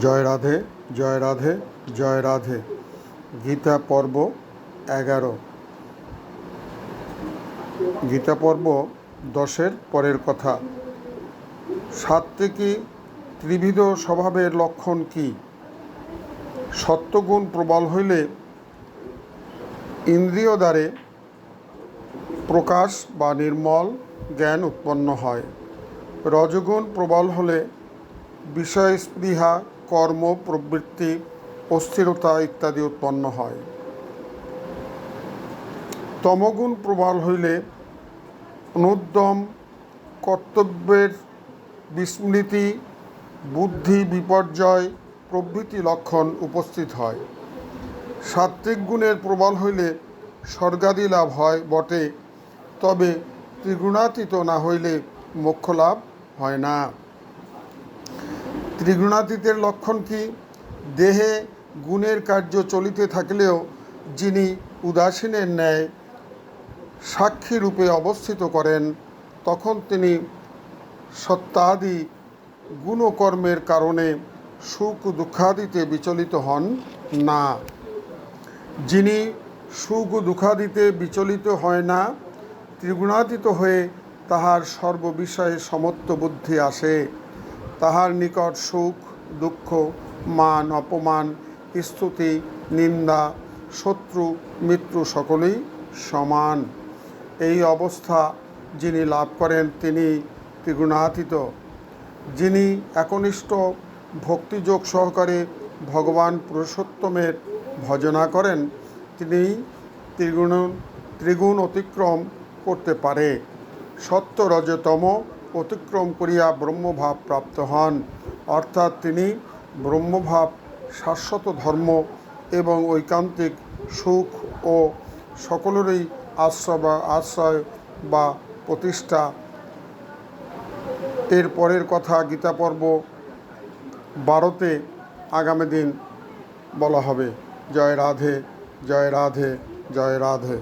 জয় রাধে জয় রাধে জয় রাধে। গীতা পর্ব এগারো। গীতা পর্ব দশের পরের কথা। সাত্ত্বিকী ত্রিবিধ স্বভাবের লক্ষণ কি? সত্যগুণ প্রবল হইলে ইন্দ্রিয় দ্বারে প্রকাশ বা নির্মল জ্ঞান উৎপন্ন হয়। রজগুণ প্রবল হলে বিষয় স্পৃহা কর্ম, প্রবৃত্তি, অস্থিরতা ইত্যাদি উৎপন্ন হয়। তমগুণ প্রবল হইলে অনুদ্যম, কর্তব্যের বিস্মৃতি, বুদ্ধি বিপর্যয় প্রভৃতি লক্ষণ উপস্থিত হয়। সাত্ত্বিক গুণের প্রবল হইলে স্বর্গাদি লাভ হয় বটে, তবে ত্রিগুণাতীত না হইলে মোক্ষ লাভ হয় না। ত্রিগুণাতীতের লক্ষণ কি? দেহে গুণের কার্য চলিতে থাকলেও যিনি উদাসীনের ন্যায় সাক্ষী রূপে অবস্থিত করেন, তখন তিনি সত্তাদি গুণকর্মের কারণে সুখ দুঃখাদিতে বিচলিত হন না। যিনি সুখ দুঃখাদিতে বিচলিত হয় না, ত্রিগুণাতীত হয়ে তাহার সর্ববিষয়ে সমত্ব বুদ্ধি আসে। তাহার নিকট সুখ, দুঃখ, মান, অপমান, স্তুতি, নিন্দা, শত্রু, মিত্র সকলেই সমান। এই অবস্থা যিনি লাভ করেন তিনি ত্রিগুণাতীত। যিনি একনিষ্ঠ ভক্তিযোগ সহকারে ভগবান পুরুষোত্তমের ভজনা করেন তিনি ত্রিগুণ ত্রিগুণ অতিক্রম করতে পারে। সত্য রজতম অতিক্রম করিয়া ব্রহ্মভাব প্রাপ্ত হন। অর্থাৎ তিনি ব্রহ্মভাব, শাশ্বত ধর্ম এবং ঐকান্তিক সুখ ও সকলেরই আশ্রয় বা আশ্রয় বা প্রতিষ্ঠা। এর পরের কথা গীতা পর্ব বারোতে আগামী দিন বলা হবে। জয় রাধে জয় রাধে জয় রাধে।